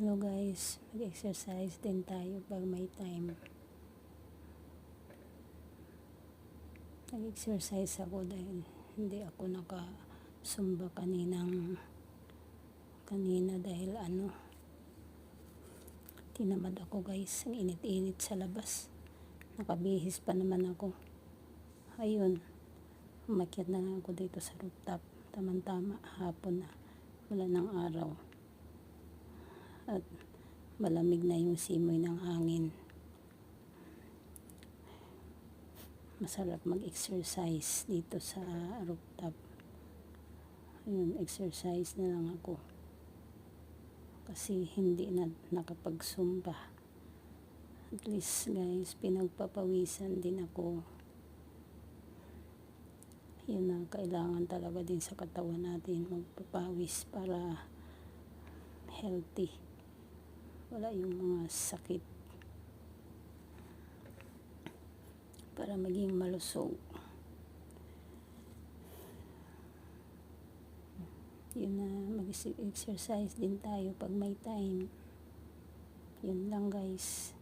Hello guys, mag-exercise din tayo pag may time. Nag-exercise ako dahil hindi ako nakasumba kaninang kanina dahil ano tinamad ako guys. Ang init-init sa labas. Nakabihis pa naman ako. Ayun. Umakyat na lang ako dito sa rooftop. Tamang-tama hapon na. Wala ng araw at malamig na yung simoy ng hangin. Masarap mag-exercise dito sa rooftop. Ayun, exercise na lang ako. Kasi hindi na nakapagsumba. At least guys, pinagpapawisan din ako. Yun na, kailangan talaga din sa katawan natin magpapawis para healthy wala yung mga sakit. Para maging malusog. Yun na mag-exercise din tayo pag may time. Yun lang guys